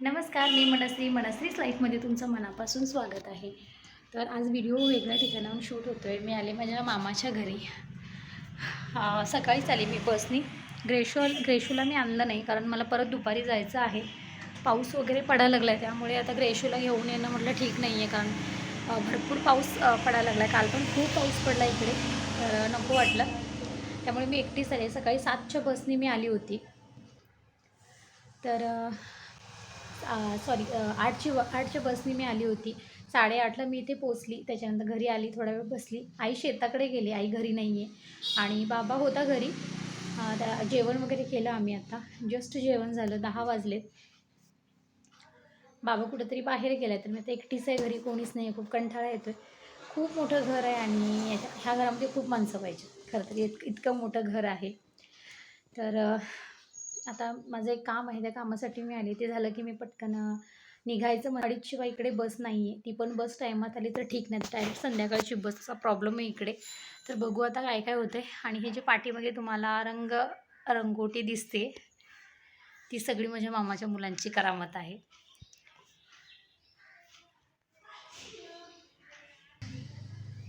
नमस्कार मी मनश्री. मनश्रीच लाईफमध्ये तुमचं मनापासून स्वागत आहे. तर आज व्हिडिओ वेगळ्या ठिकाणाहून शूट होतो आहे मी आले माझ्या मामाच्या घरी. सकाळीच आले मी बसनी. ग्रेशोल ग्रेशोला मी आणलं नाही कारण मला परत दुपारी जायचं आहे. पाऊस वगैरे पडायला लागला आहे त्यामुळे आता ग्रेशोला घेऊन येणं म्हटलं ठीक नाही आहे कारण भरपूर पाऊस पडायला लागला आहे काल पण खूप पाऊस पडला इकडे तर नको वाटलं. त्यामुळे मी एकटीच आले. सकाळी सातच्या बसनी मी आली होती. तर सॉरी आठची आठच्या बसनी मी आली होती. साडेआठला मी इथे पोचली त्याच्यानंतर घरी आली थोडा वेळ बसली. आई शेताकडे गेली. आई घरी नाही आहे आणि बाबा होता घरी. त्या जेवण वगैरे केलं आम्ही आता. जस्ट जेवण झालं. दहा वाजलेत. बाबा कुठंतरी बाहेर गेला तर मी आता एकटीच आहे घरी. कोणीच नाही आहे खूप कंठाळा येतो आहे खूप मोठं घर आहे आणि याच्या ह्या घरामध्ये खूप माणसं पाहिजे खरं तर इत इतकं मोठं घर आहे. तर आता माझं एक काम आहे त्या कामासाठी मी आले. ते झालं की मी पटकन निघायचं. मग अडीचशिवाय इकडे बस नाही आहे ती पण बस टायमात आली तर ठीक नाही डायरेक्ट संध्याकाळची बसचा प्रॉब्लेम आहे इकडे. तर बघू आता काय काय होतं आहे आणि हे जे पाठीमागे तुम्हाला रंग रंगोटी दिसते ती सगळी माझ्या मामाच्या मुलांची करामत आहे.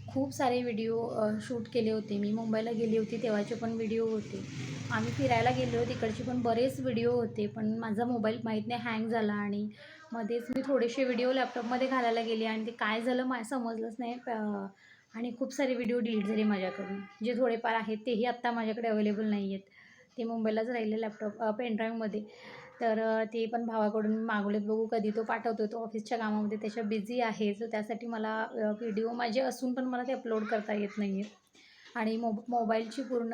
खूप सारे व्हिडिओ शूट केले होते. मी मुंबईला गेली होती तेव्हाचे पण व्हिडिओ होते. आम्ही फिरायला गेलो तिकडचे पण बरेच व्हिडिओ होते पण माझा मोबाईल माहीत नाही हँग झाला आणि मध्येच मी थोडेसे व्हिडिओ लॅपटॉपमध्ये घालायला गेले आणि ते काय झालं मा समजलंच नाही आणि खूप सारे व्हिडिओ डिलीट झाले माझ्याकडून. जे थोडेफार आहेत तेही आत्ता माझ्याकडे अवेलेबल नाही आहेत. ते मुंबईलाच राहिले लॅपटॉप पेनड्राईव्हमध्ये तर ते पण भावाकडून मागवलेत. बघू कधी तो पाठवतो. तो ऑफिसच्या कामामध्ये त्याच्या बिझी आहे सो त्यासाठी मला व्हिडिओ माझे असून पण मला ते अपलोड करता येत नाही आहेत आणि मो मोबाईलची पूर्ण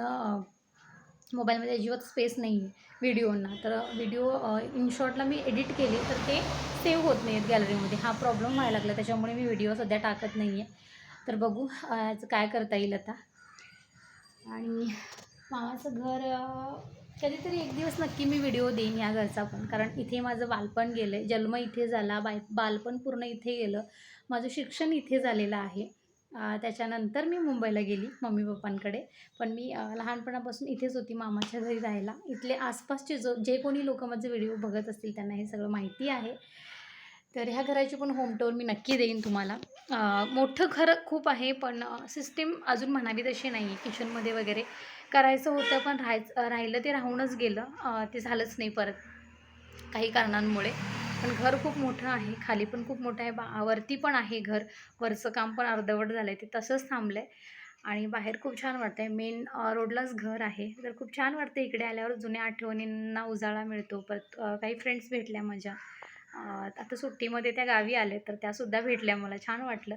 मोबाईलमध्ये अजिबात स्पेस नाही आहे व्हिडिओंना. तर व्हिडिओ इनशॉर्टला मी एडिट केले तर ते सेव्ह होत नाही आहेत गॅलरीमध्ये हा प्रॉब्लेम व्हायला लागला त्याच्यामुळे मी व्हिडिओ सध्या टाकत नाही आहे. तर बघू याचं काय करता येईल आता. आणि मामाचं घर कधीतरी एक दिवस नक्की मी व्हिडिओ देईन या घरचा पण. कारण इथे माझं बालपण गेलं आहे जन्म इथे झाला बाय बालपण पूर्ण इथे गेलं. माझं शिक्षण इथे झालेलं आहे. त्याच्यानंतर मी मुंबईला गेली मम्मी पप्पांकडे. पण मी लहानपणापासून इथेच होती मामाच्या घरी राहायला. इथले आसपासचे जो जे कोणी लोक माझे व्हिडिओ बघत असतील त्यांना हे सगळं माहिती आहे. तर ह्या घराची पण होम टूर मी नक्की देईन तुम्हाला. मोठं घर खूप आहे पण सिस्टीम अजून म्हणावी तशी नाही आहे किचनमध्ये वगैरे करायचं होतं पण राहायचं राहिलं ते राहूनच गेलं. ते झालंच नाही परत काही कारणांमुळे. पण घर खूप मोठं आहे खाली पण खूप मोठं आहे बा वरती पण आहे घर. वरचं काम पण अर्धवट झालं आहे ते तसंच थांबलं आहे आणि बाहेर खूप छान वाटतं आहे मेन रोडलाच घर आहे. तर खूप छान वाटतं इकडे आल्यावर. जुन्या आठवणींना उजाळा मिळतो. परत काही फ्रेंड्स भेटल्या माझ्या. आता सुट्टीमध्ये त्या गावी आल्या तर त्यासुद्धा भेटल्या मला. छान वाटलं.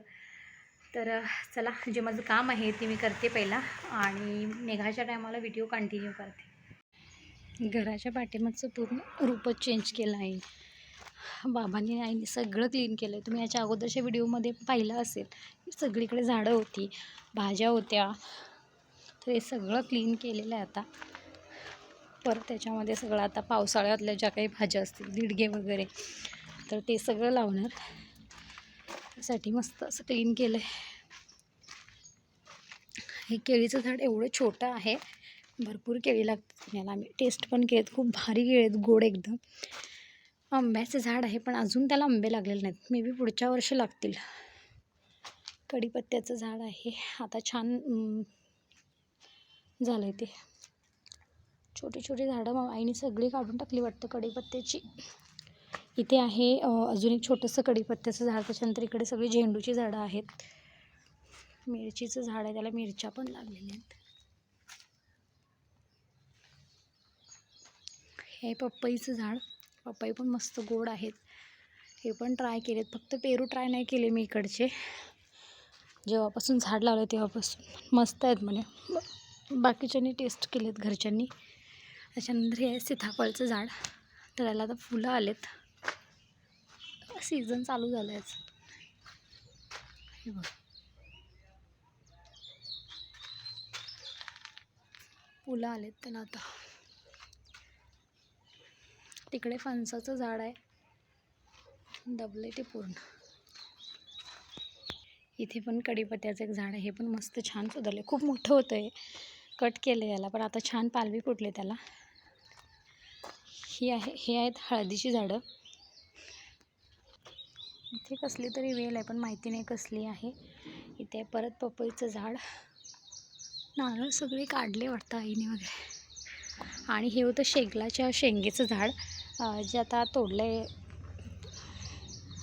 तर चला जे माझं काम आहे ते मी करते पहिला. आणि निघायच्या टायमाला व्हिडिओ कंटिन्यू करते. घराच्या पाठीमागचं पूर्ण रूपच चेंज केलं आहे. बाबांनी आईने सगळं क्लीन केलं आहे तुम्ही याच्या अगोदरच्या व्हिडिओमध्ये पाहिलं असेल सगळीकडे झाडं होती भाज्या होत्या. तर हे सगळं क्लीन केलेलं आहे आता. परत त्याच्यामध्ये सगळं आता पावसाळ्यातल्या ज्या काही भाज्या असतील दिडगे वगैरे तर ते सगळं लावणार त्यासाठी मस्त असं क्लीन केलं आहे हे केळीचं झाड एवढं छोटं आहे भरपूर केळी लागतात याला आम्ही टेस्ट पण केलेत खूप भारी केळी आहेत गोड एकदम. आंब्याचं झाड आहे पण अजून त्याला आंबे लागलेले नाहीत. मे बी पुढच्या वर्षी लागतील. कढीपत्त्याचं झाड आहे. आता छान झालं आहे ते. छोटी छोटी झाडं मग आईने सगळी काढून टाकली वाटतं कढीपत्त्याची. इथे आहे अजून एक छोटंसं कढीपत्त्याचं झाड. त्याच्यानंतर इकडे सगळी झेंडूची झाडं आहेत. मिरचीचं झाड आहे त्याला मिरच्या पण लागलेल्या आहेत. हे पपईचं झाड. पपई पण मस्त गोड आहेत. हे पण ट्राय केलेत. फक्त पेरू ट्राय नाही केले मी इकडचे. जेव्हापासून झाड लावलं तेव्हापासून. मस्त आहेत म्हणे. बाकीच्यांनी टेस्ट केलेत घरच्यांनी. त्याच्यानंतर हे आहे सीताफळचं झाड. तर त्याला आता फुलं आलेत. सीझन चालू झालं आहे हे बघ. फुलं आलेत त्याला आता. तिकडे फणसाचं झाड आहे. दबले ते पूर्ण. इथे पण कढीपत्त्याचं एक झाड आहे. हे पण मस्त छान सुधारले खूप मोठं होतं आहे कट केलं याला पण आता छान पालवी फुटले त्याला. ही आहे हे आहेत हळदीची झाडं. इथे कसली तरी वेल आहे पण माहिती नाही कसली आहे. इथे परत पपईचं झाड. नारळ सगळे काढले वाटतं आईने वगैरे. आणि हे होतं शेगलाच्या शेंगेचं झाड. जे आता तोडलं आहे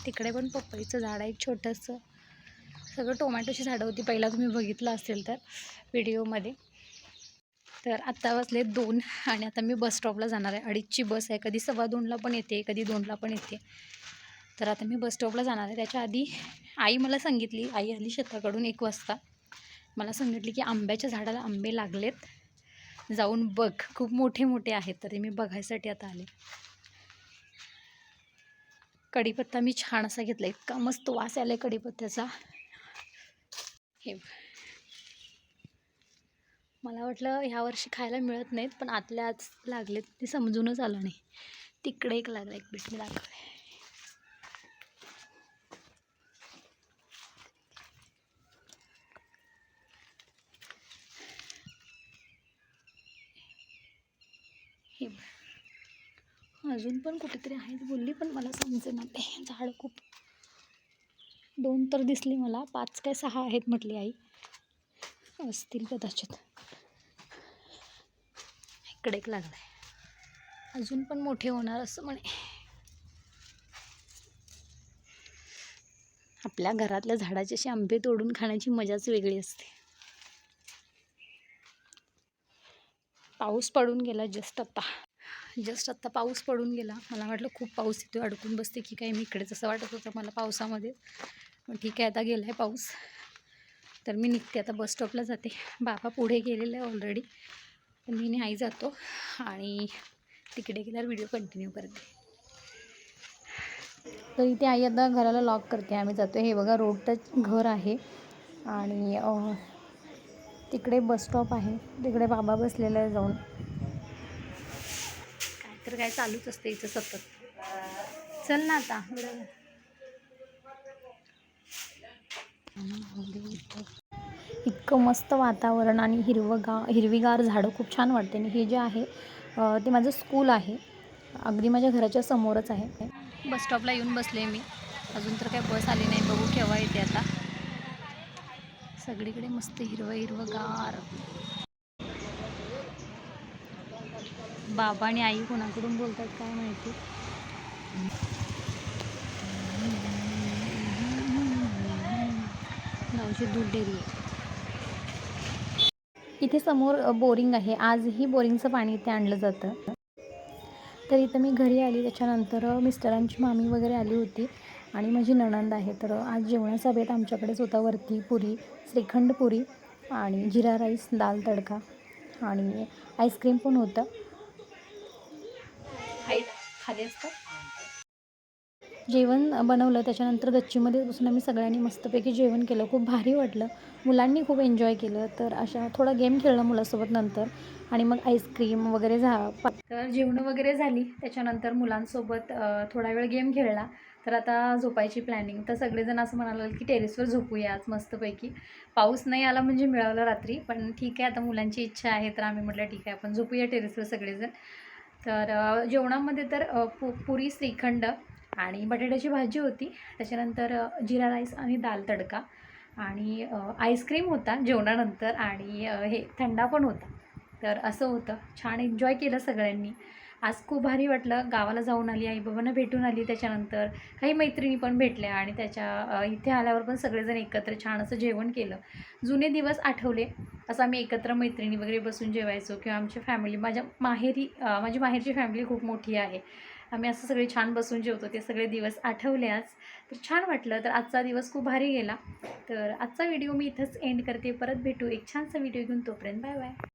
तिकडे पण पपईचं झाड आहे एक छोटंसं. सगळं टोमॅटोची झाडं होती पहिला तुम्ही बघितलं असेल तर व्हिडिओमध्ये. तर आत्ता वाजले दोन आणि आता मी बस स्टॉपला जाणार आहे. अडीचची बस आहे कधी सव्वा दोनला पण येते कधी दोनला पण येते. तर आता मी बस स्टॉपला जाणार आहे. त्याच्या आधी आई मला सांगितली आई आली शेताकडून एक वाजता. मला सांगितली की आंब्याच्या झाडाला आंबे लागलेत. जाऊन बघ खूप मोठे मोठे आहेत तरी मी बघायसाठी आता आले. कढीपत्ता मी छान असा घेतला इतका मस्त वास आला कढीपत्त्याचा. हे मला वाटलं ह्या वर्षी खायला मिळत नाहीत पण आतल्या आज लागलेत ते समजूनच आलं नाही. तिकडे एक लागला एक बीट मी दाखवले हे बघ. अजून पण कुठेतरी आहेत बोलली पण मला समजे ना ते. झाड खूप दोन तर दिसली मला. पाच काय सहा आहेत म्हटली आई. असतील कदाचित. इकडे एक लागलाय. अजून पण मोठे होणार असं म्हणे. आपल्या घरातल्या झाडाचे असे आंबे तोडून खाण्याची मजाच वेगळी असते. पाऊस पडून गेला जस्ट आता. जस्ट आत्ता पाऊस पडून गेला. मला वाटलं खूप पाऊस येतो अडकून बसते की काही मी इकडेच असं वाटत होतं मला पावसामध्ये. ठीक आहे आता गेला आहे पाऊस. तर मी निघते आता बस स्टॉपला जाते. बाबा पुढे गेलेला आहे ऑलरेडी तर मी नाही जातो आणि तिकडे गेल्यावर व्हिडिओ कंटिन्यू करते. तर इथे आई आता घराला लॉक करते. आम्ही जातो हे बघा रोडच घर आहे. आणि तिकडे बस स्टॉप आहे. तिकडे बाबा बसलेला आहे जाऊन. तर काय चालूच असते इथं सतत. चल ना आता. इतकं मस्त वातावरण आणि हिरवगा हिरवीगार झाडं खूप छान वाटते. आणि हे जे आहे ते माझं स्कूल आहे. अगदी माझ्या घराच्या समोरच आहे. बस स्टॉपला येऊन बसले मी. अजून तर काय बस आली नाही. बघू केव्हा येते आता. सगळीकडे मस्त हिरवं हिरवंगार बाबा आणि आई कोणाकडून बोलतात काय माहिती? गावची दूध डेअरी आहे. इथे समोर बोरिंग आहे. आजही बोरिंगचं पाणी इथे आणलं जातं. तर इथं मी घरी आली. त्याच्यानंतर मिस्टरांची मामी वगैरे आली होती आणि माझी नणंद आहे. तर आज जेवणाचा बेत आमच्याकडेच होता वरती पुरी श्रीखंड पुरी आणि जिरा राईस दाल तडका आणि आईस्क्रीम पण होतं. खाली असतात? जेवण बनवलं त्याच्यानंतर गच्चीमध्ये बसून आम्ही सगळ्यांनी मस्तपैकी जेवण केलं. खूप भारी वाटलं. मुलांनी खूप एन्जॉय केलं. तर अशा थोडा गेम खेळला मुलासोबत नंतर. आणि मग आईस्क्रीम वगैरे झा तर जेवणं वगैरे झाली. त्याच्यानंतर मुलांसोबत थोडा वेळ गेम खेळला. तर आता झोपायची प्लॅनिंग तर सगळेजण असं म्हणाले की टेरेसवर झोपूया आज मस्तपैकी. पाऊस नाही आला म्हणजे मिळालं रात्री पण ठीक आहे. आता मुलांची इच्छा आहे तर आम्ही म्हटलं ठीक आहे. आपण झोपूया टेरेसवर सगळेजण. तर जेवणामध्ये तर पु पुरी श्रीखंड आणि बटाट्याची भाजी होती. त्याच्यानंतर जिरा राईस आणि दाल तडका आणि आईस्क्रीम होता जेवणानंतर आणि हे थंडा पण होता. तर असं होतं. छान एन्जॉय केलं सगळ्यांनी. आज खूप भारी वाटलं. गावाला जाऊन आली आई बाबांना भेटून आली. त्याच्यानंतर काही मैत्रिणी पण भेटल्या आणि त्याच्या इथे आल्यावर पण सगळेजण एकत्र छान असं जेवण केलं. जुने दिवस आठवले. असं आम्ही एकत्र मैत्रिणी वगैरे बसून जेवायचो किंवा आमची फॅमिली माझ्या माहेरी माझी माहेरची फॅमिली खूप मोठी आहे. आम्ही असं सगळे छान बसून जेवतो. ते सगळे दिवस आठवले आज. तर छान वाटलं. तर आजचा दिवस खूप भारी गेला. तर आजचा व्हिडिओ मी इथंच एंड करते. परत भेटू. एक छानसा व्हिडिओ घेऊन तोपर्यंत. Bye bye